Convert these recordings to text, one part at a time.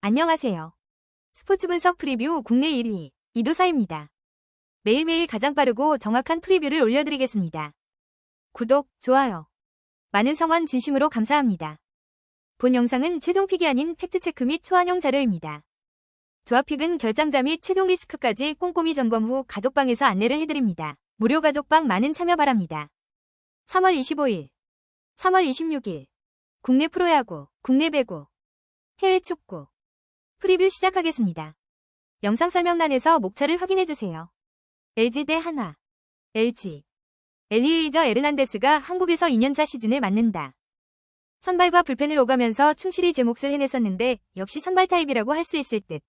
안녕하세요. 스포츠 분석 프리뷰 국내 1위 이도사입니다. 매일매일 가장 빠르고 정확한 프리뷰를 올려드리겠습니다. 구독, 좋아요. 많은 성원 진심으로 감사합니다. 본 영상은 최종픽이 아닌 팩트체크 및 초안용 자료입니다. 조합픽은 결장자 및 최종 리스크까지 꼼꼼히 점검 후 가족방에서 안내를 해드립니다. 무료 가족방 많은 참여 바랍니다. 3월 25일, 3월 26일, 국내 프로야구, 국내 배구, 해외 축구, 프리뷰 시작하겠습니다. 영상 설명란에서 목차를 확인해주세요. LG 대 한화, LG, 엘리에이저 에르난데스가 한국에서 2년차 시즌을 맞는다. 선발과 불펜을 오가면서 충실히 제 몫을 해냈었는데 역시 선발 타입이라고 할 수 있을 듯.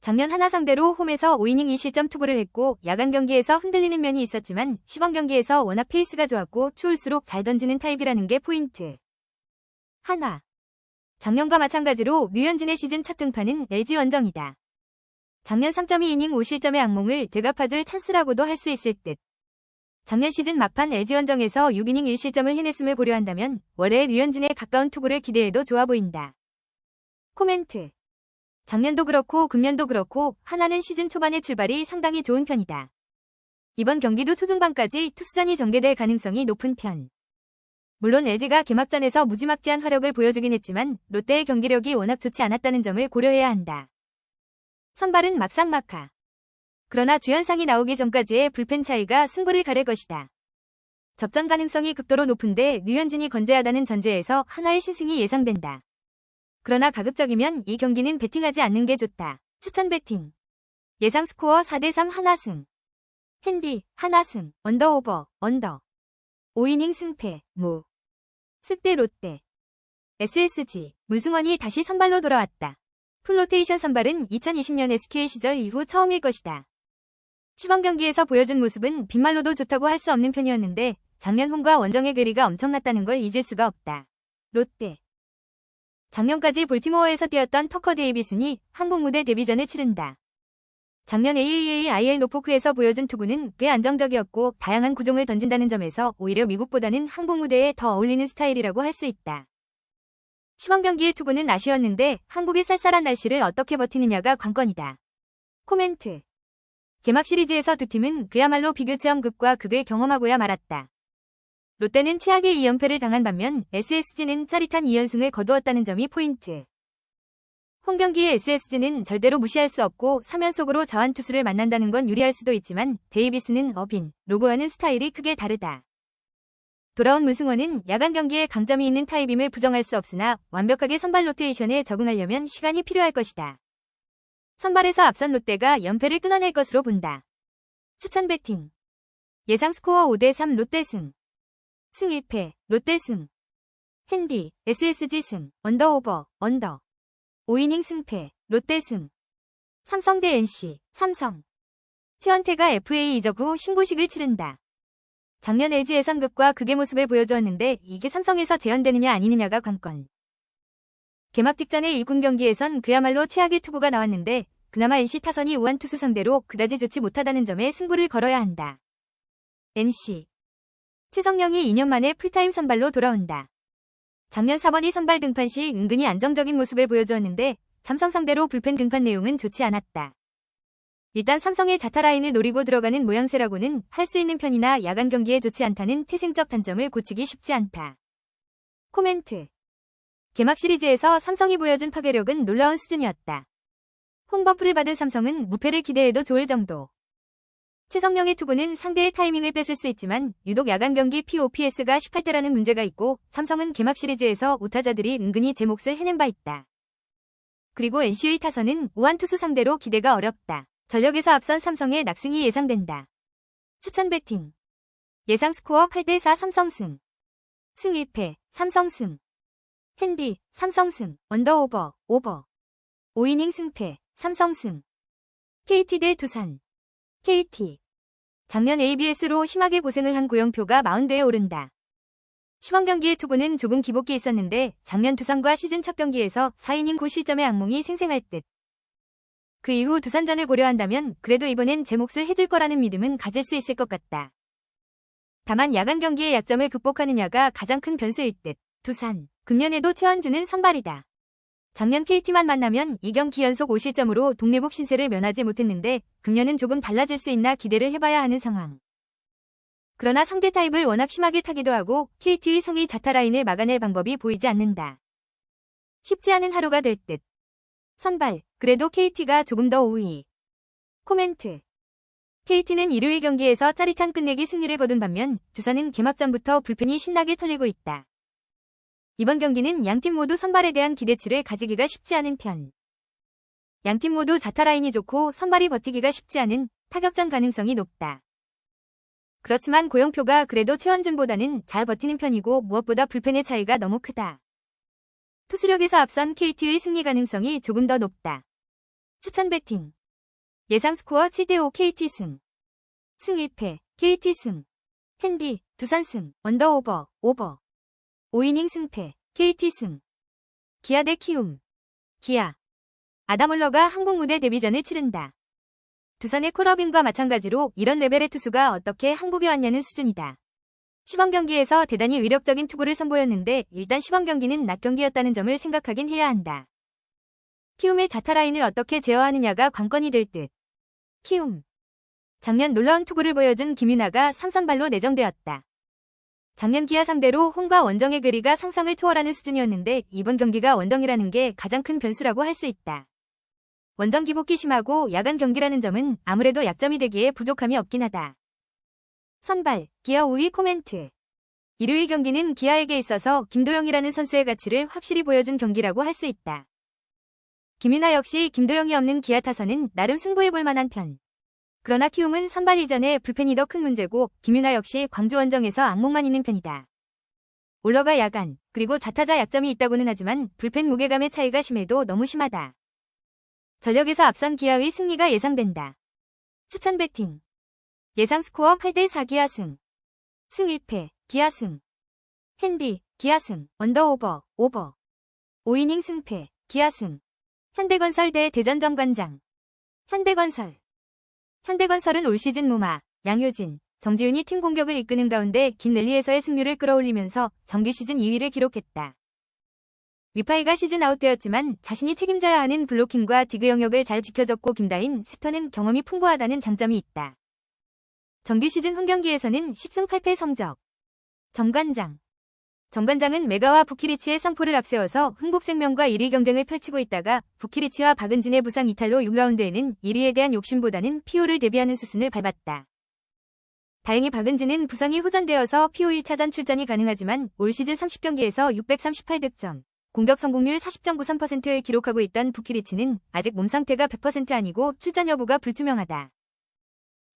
작년 하나 상대로 홈에서 5이닝 2실점 투구를 했고 야간 경기에서 흔들리는 면이 있었지만 시범 경기에서 워낙 페이스가 좋았고 추울수록 잘 던지는 타입이라는 게 포인트. 하나. 작년과 마찬가지로 류현진의 시즌 첫 등판은 LG 원정이다. 작년 3.2이닝 5실점의 악몽을 되갚아줄 찬스라고도 할 수 있을 듯. 작년 시즌 막판 LG 원정에서 6이닝 1실점을 해냈음을 고려한다면 월요일 류현진의 가까운 투구를 기대해도 좋아 보인다. 코멘트. 작년도 그렇고 금년도 그렇고 하나는 시즌 초반의 출발이 상당히 좋은 편이다. 이번 경기도 초중반까지 투수전이 전개될 가능성이 높은 편. 물론 LG가 개막전에서 무지막지한 화력을 보여주긴 했지만 롯데의 경기력이 워낙 좋지 않았다는 점을 고려해야 한다. 선발은 막상막하. 그러나 주연상이 나오기 전까지의 불펜 차이가 승부를 가릴 것이다. 접전 가능성이 극도로 높은데 류현진이 건재하다는 전제에서 하나의 신승이 예상된다. 그러나 가급적이면 이 경기는 배팅하지 않는 게 좋다. 추천 배팅. 예상 스코어 4대3 하나승. 핸디, 하나승, 언더오버, 언더. 5이닝 승패, 무. 쓱대 롯데. SSG, 문승원이 다시 선발로 돌아왔다. 풀로테이션 선발은 2020년 SK 시절 이후 처음일 것이다. 시범 경기에서 보여준 모습은 빈말로도 좋다고 할 수 없는 편이었는데 작년 홈과 원정의 괴리가 엄청났다는 걸 잊을 수가 없다. 롯데. 작년까지 볼티모어에서 뛰었던 터커 데이비슨이 한국 무대 데뷔전을 치른다. 작년 AAA IL 노포크에서 보여준 투구는 꽤 안정적이었고 다양한 구종을 던진다는 점에서 오히려 미국보다는 한국 무대에 더 어울리는 스타일이라고 할 수 있다. 시범 경기의 투구는 아쉬웠는데 한국의 쌀쌀한 날씨를 어떻게 버티느냐가 관건이다. 코멘트. 개막 시리즈에서 두 팀은 그야말로 비교 체험극과 극을 경험하고야 말았다. 롯데는 최악의 2연패를 당한 반면 SSG는 짜릿한 2연승을 거두었다는 점이 포인트. 홈 경기의 SSG는 절대로 무시할 수 없고 3연속으로 저한 투수를 만난다는 건 유리할 수도 있지만 데이비스는 어빈, 로고와는 스타일이 크게 다르다. 돌아온 문승원은 야간 경기에 강점이 있는 타입임을 부정할 수 없으나 완벽하게 선발 로테이션에 적응하려면 시간이 필요할 것이다. 선발에서 앞선 롯데가 연패를 끊어낼 것으로 본다. 추천 배팅. 예상 스코어 5대3 롯데 승. 승 1패, 롯데 승. 핸디, SSG 승, 언더오버, 언더. 5이닝 승패, 롯데 승. 삼성 대 NC, 삼성. 최원태가 FA 이적 후 신고식을 치른다. 작년 LG 예선극과 극의 모습을 보여주었는데 이게 삼성에서 재현되느냐 아니느냐가 관건. 개막 직전의 1군 경기에선 그야말로 최악의 투구가 나왔는데 그나마 NC 타선이 우한 투수 상대로 그다지 좋지 못하다는 점에 승부를 걸어야 한다. NC 최성령이 2년 만에 풀타임 선발로 돌아온다. 작년 4번이 선발 등판 시 은근히 안정적인 모습을 보여주었는데 삼성 상대로 불펜 등판 내용은 좋지 않았다. 일단 삼성의 자타 라인을 노리고 들어가는 모양새라고는 할 수 있는 편이나 야간 경기에 좋지 않다는 태생적 단점을 고치기 쉽지 않다. 코멘트 개막 시리즈에서 삼성이 보여준 파괴력은 놀라운 수준이었다. 홈버프를 받은 삼성은 무패를 기대해도 좋을 정도. 최성령의 투구는 상대의 타이밍을 뺏을 수 있지만 유독 야간 경기 POPS가 18대라는 문제가 있고 삼성은 개막 시리즈에서 우타자들이 은근히 제 몫을 해낸 바 있다. 그리고 NC의 타선은 우한 투수 상대로 기대가 어렵다. 전력에서 앞선 삼성의 낙승이 예상된다. 추천 배팅. 예상 스코어 8대4 삼성승. 승 1패, 삼성승. 핸디, 삼성승, 언더오버, 오버. 5이닝 승패, 삼성승. KT 대 두산. KT. 작년 ABS로 심하게 고생을 한 고영표가 마운드에 오른다. 시범 경기의 투구는 조금 기복기 있었는데 작년 두산과 시즌 첫 경기에서 4이닝 9실점의 악몽이 생생할 듯. 그 이후 두산전을 고려한다면 그래도 이번엔 제 몫을 해줄 거라는 믿음은 가질 수 있을 것 같다. 다만 야간 경기의 약점을 극복하느냐가 가장 큰 변수일 듯. 두산, 금년에도 최원주는 선발이다. 작년 KT만 만나면 2경기 연속 5실점으로 동네북 신세를 면하지 못했는데 금년은 조금 달라질 수 있나 기대를 해봐야 하는 상황. 그러나 상대 타입을 워낙 심하게 타기도 하고 KT의 성의 자타 라인을 막아낼 방법이 보이지 않는다. 쉽지 않은 하루가 될 듯. 선발, 그래도 KT가 조금 더 우위. 코멘트. KT는 일요일 경기에서 짜릿한 끝내기 승리를 거둔 반면 두산은 개막전부터 불펜이 신나게 털리고 있다. 이번 경기는 양팀 모두 선발에 대한 기대치를 가지기가 쉽지 않은 편. 양팀 모두 자타 라인이 좋고 선발이 버티기가 쉽지 않은 타격전 가능성이 높다. 그렇지만 고영표가 그래도 최원준보다는 잘 버티는 편이고 무엇보다 불펜의 차이가 너무 크다. 투수력에서 앞선 KT의 승리 가능성이 조금 더 높다. 추천 배팅. 예상 스코어 7대5 KT 승. 승 1패, KT 승. 핸디, 두산 승, 언더 오버, 오버. 5이닝 승패, KT 승. 기아 대 키움. 기아. 아다몰러가 한국 무대 데뷔전을 치른다. 두산의 콜러빈과 마찬가지로 이런 레벨의 투수가 어떻게 한국에 왔냐는 수준이다. 시범 경기에서 대단히 위력적인 투구를 선보였는데 일단 시범 경기는 낮 경기였다는 점을 생각하긴 해야 한다. 키움의 자타 라인을 어떻게 제어하느냐가 관건이 될 듯. 키움. 작년 놀라운 투구를 보여준 김윤아가 삼선발로 내정되었다. 작년 기아 상대로 홈과 원정의 거리가 상상을 초월하는 수준이었는데 이번 경기가 원정이라는 게 가장 큰 변수라고 할 수 있다. 원정 기복기 심하고 야간 경기라는 점은 아무래도 약점이 되기에 부족함이 없긴 하다. 선발, 기아 5위 코멘트. 일요일 경기는 기아에게 있어서 김도영이라는 선수의 가치를 확실히 보여준 경기라고 할 수 있다. 김윤아 역시 김도영이 없는 기아 타선은 나름 승부해볼 만한 편. 그러나 키움은 선발 이전에 불펜이 더 큰 문제고 김윤아 역시 광주 원정에서 악몽만 있는 편이다. 올러가 야간, 그리고 자타자 약점이 있다고는 하지만 불펜 무게감의 차이가 심해도 너무 심하다. 전력에서 앞선 기아의 승리가 예상된다. 추천 배팅. 예상 스코어 8대4 기아 승. 승 1패, 기아 승. 핸디, 기아 승, 언더 오버, 오버. 5이닝 승패, 기아 승. 현대건설 대 대전정관장. 현대건설. 현대건설은 올 시즌 무마, 양효진, 정지훈이 팀 공격을 이끄는 가운데 긴 랠리에서의 승률을 끌어올리면서 정규 시즌 2위를 기록했다. 위파이가 시즌 아웃되었지만 자신이 책임져야 하는 블로킹과 디그 영역을 잘 지켜줬고 김다인, 스터는 경험이 풍부하다는 장점이 있다. 정규 시즌 홈경기에서는 10승 8패 성적. 정관장. 정관장은 메가와 부키리치의 상포를 앞세워서 흥국생명과 1위 경쟁을 펼치고 있다가 부키리치와 박은진의 부상 이탈로 6라운드에는 1위에 대한 욕심보다는 피오를 대비하는 수순을 밟았다. 다행히 박은진은 부상이 호전되어서 피오 1차전 출전이 가능하지만 올 시즌 30경기에서 638득점, 공격 성공률 40.93%를 기록하고 있던 부키리치는 아직 몸 상태가 100% 아니고 출전 여부가 불투명하다.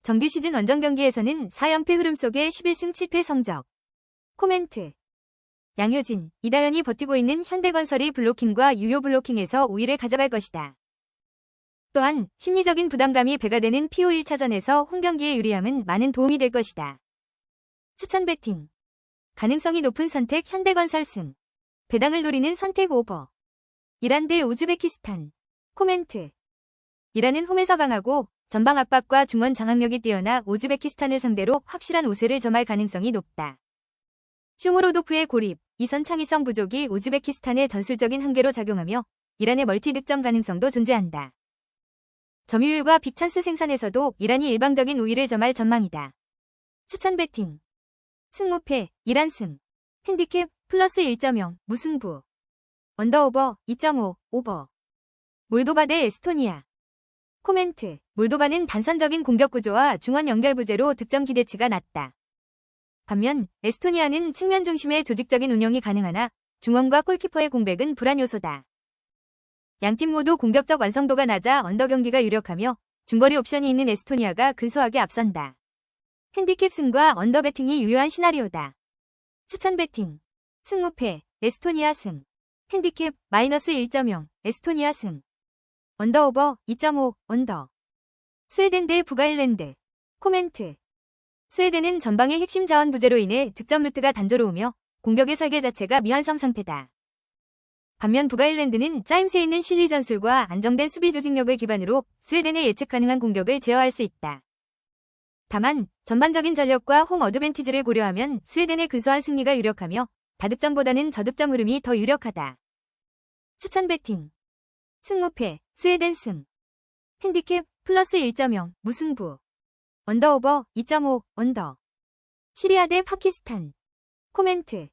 정규 시즌 원정 경기에서는 4연패 흐름 속에 11승 7패 성적. 코멘트. 양효진, 이다현이 버티고 있는 현대건설이 블로킹과 유효 블로킹에서 우위를 가져갈 것이다. 또한 심리적인 부담감이 배가 되는 PO 1차전에서 홈경기의 유리함은 많은 도움이 될 것이다. 추천 배팅. 가능성이 높은 선택 현대건설 승. 배당을 노리는 선택 오버. 이란 대 우즈베키스탄. 코멘트. 이란은 홈에서 강하고 전방 압박과 중원 장악력이 뛰어나 우즈베키스탄을 상대로 확실한 우세를 점할 가능성이 높다. 슈무로도프의 고립, 이선 창의성 부족이 우즈베키스탄의 전술적인 한계로 작용하며 이란의 멀티 득점 가능성도 존재한다. 점유율과 빅찬스 생산에서도 이란이 일방적인 우위를 점할 전망이다. 추천 배팅. 승무패, 이란 승. 핸디캡, 플러스 1.0, 무승부. 언더오버, 2.5, 오버. 몰도바 대 에스토니아. 코멘트. 몰도바는 단선적인 공격 구조와 중원 연결 부재로 득점 기대치가 낮다. 반면 에스토니아는 측면 중심의 조직적인 운영이 가능하나 중원과 골키퍼의 공백은 불안 요소다. 양팀 모두 공격적 완성도가 낮아 언더 경기가 유력하며 중거리 옵션이 있는 에스토니아가 근소하게 앞선다. 핸디캡 승과 언더 배팅이 유효한 시나리오다. 추천 배팅. 승무패, 에스토니아 승. 핸디캡, 마이너스 1.0, 에스토니아 승. 언더오버, 2.5, 언더. 스웨덴 대 북아일랜드. 코멘트. 스웨덴은 전방의 핵심 자원 부재로 인해 득점 루트가 단조로우며 공격의 설계 자체가 미완성 상태다. 반면 북아일랜드는 짜임새 있는 실리 전술과 안정된 수비 조직력을 기반으로 스웨덴의 예측 가능한 공격을 제어할 수 있다. 다만 전반적인 전력과 홈 어드밴티지를 고려하면 스웨덴의 근소한 승리가 유력하며 다득점보다는 저득점 흐름이 더 유력하다. 추천 배팅. 승무패, 스웨덴 승. 핸디캡, 플러스 1.0, 무승부. 언더오버, 2.5, 언더. 시리아 대 파키스탄. 코멘트.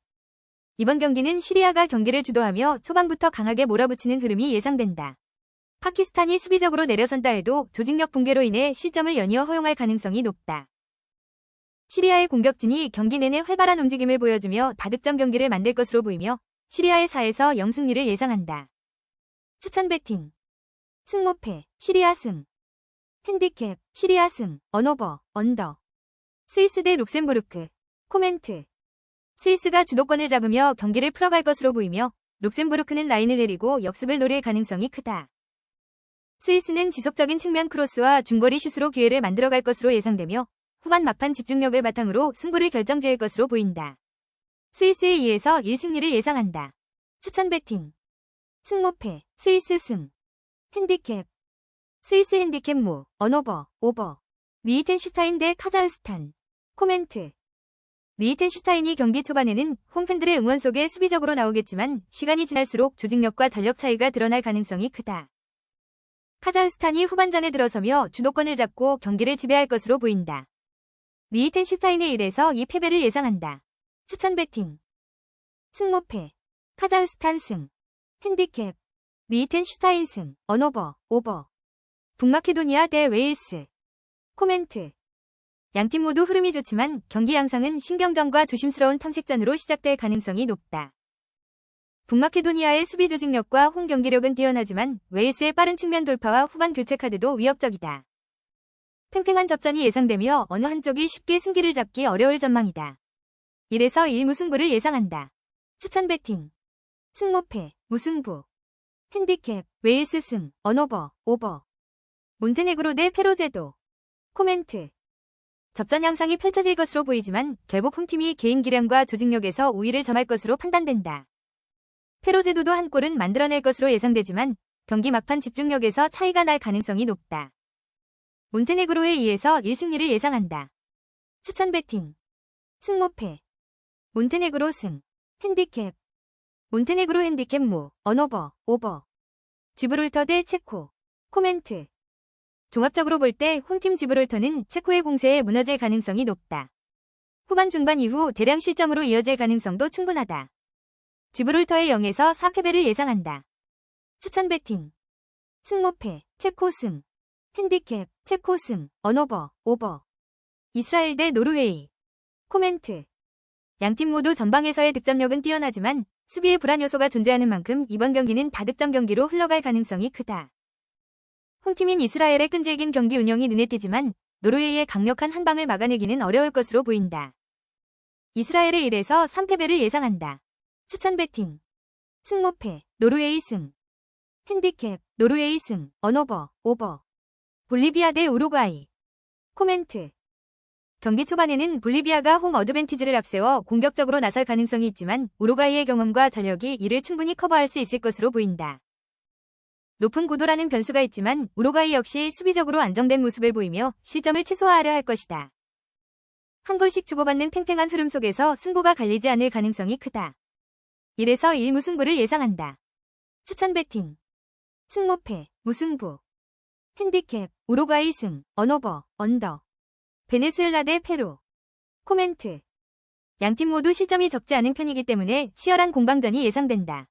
이번 경기는 시리아가 경기를 주도하며 초반부터 강하게 몰아붙이는 흐름이 예상된다. 파키스탄이 수비적으로 내려선다 해도 조직력 붕괴로 인해 실점을 연이어 허용할 가능성이 높다. 시리아의 공격진이 경기 내내 활발한 움직임을 보여주며 다득점 경기를 만들 것으로 보이며 시리아의 4에서 0승리를 예상한다. 추천 배팅. 승모패, 시리아 승. 핸디캡, 시리아 승, 언오버, 언더. 스위스 대 룩셈부르크. 코멘트. 스위스가 주도권을 잡으며 경기를 풀어갈 것으로 보이며 룩셈부르크는 라인을 내리고 역습을 노릴 가능성이 크다. 스위스는 지속적인 측면 크로스와 중거리 슛으로 기회를 만들어갈 것으로 예상되며 후반 막판 집중력을 바탕으로 승부를 결정지을 것으로 보인다. 스위스에 의해서 1승리를 예상한다. 추천 배팅. 승모패, 스위스 승. 핸디캡. 스위스 핸디캡 모, 언오버, 오버. 리히텐슈타인 대 카자흐스탄. 코멘트. 리히텐슈타인이 경기 초반에는 홈팬들의 응원 속에 수비적으로 나오겠지만 시간이 지날수록 조직력과 전력 차이가 드러날 가능성이 크다. 카자흐스탄이 후반전에 들어서며 주도권을 잡고 경기를 지배할 것으로 보인다. 리히텐슈타인의 일에서 이 패배를 예상한다. 추천 배팅. 승모패. 카자흐스탄 승. 핸디캡. 리히텐슈타인 승. 언오버. 오버. 북마케도니아 대 웨일스. 코멘트. 양팀 모두 흐름이 좋지만 경기 양상은 신경전과 조심스러운 탐색전으로 시작될 가능성이 높다. 북마케도니아의 수비 조직력과 홈 경기력은 뛰어나지만 웨일스의 빠른 측면 돌파와 후반 교체 카드도 위협적이다. 팽팽한 접전이 예상되며 어느 한쪽이 쉽게 승기를 잡기 어려울 전망이다. 이래서 1무승부를 예상한다. 추천 배팅. 승모패, 무승부. 핸디캡, 웨일스 승, 언오버, 오버. 몬테네그로 대 페로제도. 코멘트. 접전 양상이 펼쳐질 것으로 보이지만 결국 홈팀이 개인 기량과 조직력에서 우위를 점할 것으로 판단된다. 페로제도도 한 골은 만들어낼 것으로 예상되지만 경기 막판 집중력에서 차이가 날 가능성이 높다. 몬테네그로에 의해서 1승리를 예상한다. 추천 배팅. 승모패. 몬테네그로 승. 핸디캡. 몬테네그로 핸디캡 모. 언오버. 오버. 지브롤터 대 체코. 코멘트. 종합적으로 볼 때 홈팀 지브롤터는 체코의 공세에 무너질 가능성이 높다. 후반 중반 이후 대량 실점으로 이어질 가능성도 충분하다. 지브롤터의 0에서 4패배를 예상한다. 추천 배팅. 승모패, 체코 승. 핸디캡, 체코 승, 언오버, 오버. 이스라엘 대 노르웨이. 코멘트. 양팀 모두 전방에서의 득점력은 뛰어나지만 수비의 불안 요소가 존재하는 만큼 이번 경기는 다득점 경기로 흘러갈 가능성이 크다. 홈팀인 이스라엘의 끈질긴 경기 운영이 눈에 띄지만 노르웨이의 강력한 한 방을 막아내기는 어려울 것으로 보인다. 이스라엘의 1에서 3패배를 예상한다. 추천 배팅. 승모패, 노르웨이 승. 핸디캡, 노르웨이 승, 언오버, 오버. 볼리비아 대 우루과이. 코멘트. 경기 초반에는 볼리비아가 홈 어드밴티지를 앞세워 공격적으로 나설 가능성이 있지만 우루과이의 경험과 전력이 이를 충분히 커버할 수 있을 것으로 보인다. 높은 고도라는 변수가 있지만 우루과이 역시 수비적으로 안정된 모습을 보이며 실점을 최소화하려 할 것이다. 한 골씩 주고받는 팽팽한 흐름 속에서 승부가 갈리지 않을 가능성이 크다. 1에서 1 무승부를 예상한다. 추천 배팅. 승모패, 무승부. 핸디캡, 우루과이 승, 언오버, 언더. 베네수엘라 대 페루. 코멘트. 양팀 모두 실점이 적지 않은 편이기 때문에 치열한 공방전이 예상된다.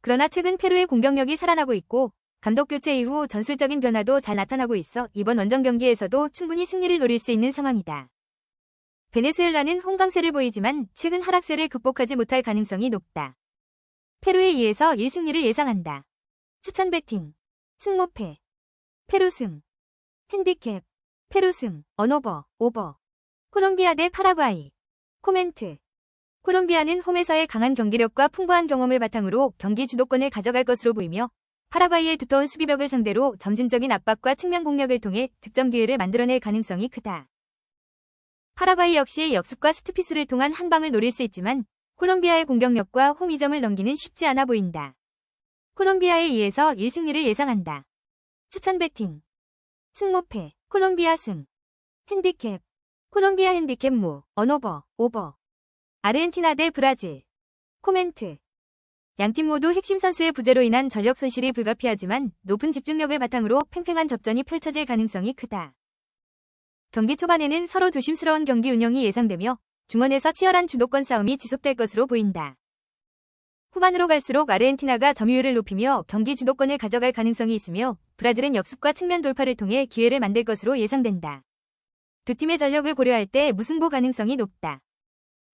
그러나 최근 페루의 공격력이 살아나고 있고 감독 교체 이후 전술적인 변화도 잘 나타나고 있어 이번 원정 경기에서도 충분히 승리를 노릴 수 있는 상황이다. 베네수엘라는 홍강세를 보이지만 최근 하락세를 극복하지 못할 가능성이 높다. 페루에 의해서 1승리를 예상한다. 추천 배팅. 승모패. 페루승. 핸디캡. 페루승. 언오버. 오버. 콜롬비아 대 파라과이. 코멘트. 콜롬비아는 홈에서의 강한 경기력과 풍부한 경험을 바탕으로 경기 주도권을 가져갈 것으로 보이며 파라과이의 두터운 수비벽을 상대로 점진적인 압박과 측면 공략을 통해 득점 기회를 만들어낼 가능성이 크다. 파라과이 역시 역습과 스트피스를 통한 한 방을 노릴 수 있지만 콜롬비아의 공격력과 홈 이점을 넘기는 쉽지 않아 보인다. 콜롬비아에 의해서 1승리를 예상한다. 추천 배팅. 승모패, 콜롬비아 승. 핸디캡. 콜롬비아 핸디캡 모, 언오버, 오버. 아르헨티나 대 브라질. 코멘트. 양팀 모두 핵심 선수의 부재로 인한 전력 손실이 불가피하지만 높은 집중력을 바탕으로 팽팽한 접전이 펼쳐질 가능성이 크다. 경기 초반에는 서로 조심스러운 경기 운영이 예상되며 중원에서 치열한 주도권 싸움이 지속될 것으로 보인다. 후반으로 갈수록 아르헨티나가 점유율을 높이며 경기 주도권을 가져갈 가능성이 있으며 브라질은 역습과 측면 돌파를 통해 기회를 만들 것으로 예상된다. 두 팀의 전력을 고려할 때 무승부 가능성이 높다.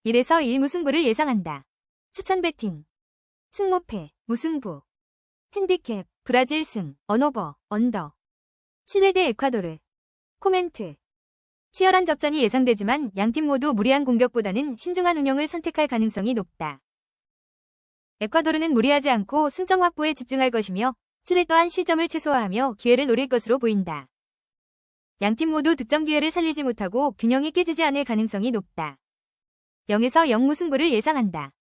1에서 1 무승부를 예상한다. 추천 배팅 승모패, 무승부 핸디캡, 브라질 승, 언오버, 언더 칠레 대 에콰도르 코멘트 치열한 접전이 예상되지만 양팀 모두 무리한 공격보다는 신중한 운영을 선택할 가능성이 높다. 에콰도르는 무리하지 않고 승점 확보에 집중할 것이며 칠레 또한 실점을 최소화하며 기회를 노릴 것으로 보인다. 양팀 모두 득점 기회를 살리지 못하고 균형이 깨지지 않을 가능성이 높다. 0에서 0 무승부를 예상한다.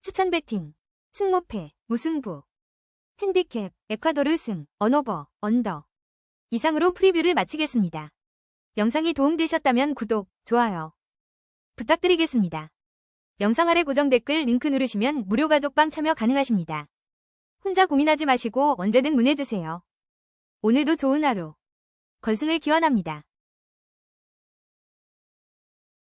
추천 배팅 승모패, 무승부 핸디캡, 에콰도르 승, 언오버, 언더 이상으로 프리뷰를 마치겠습니다. 영상이 도움되셨다면 구독, 좋아요 부탁드리겠습니다. 영상 아래 고정 댓글 링크 누르시면 무료 가족방 참여 가능하십니다. 혼자 고민하지 마시고 언제든 문의주세요. 오늘도 좋은 하루. 건승을 기원합니다.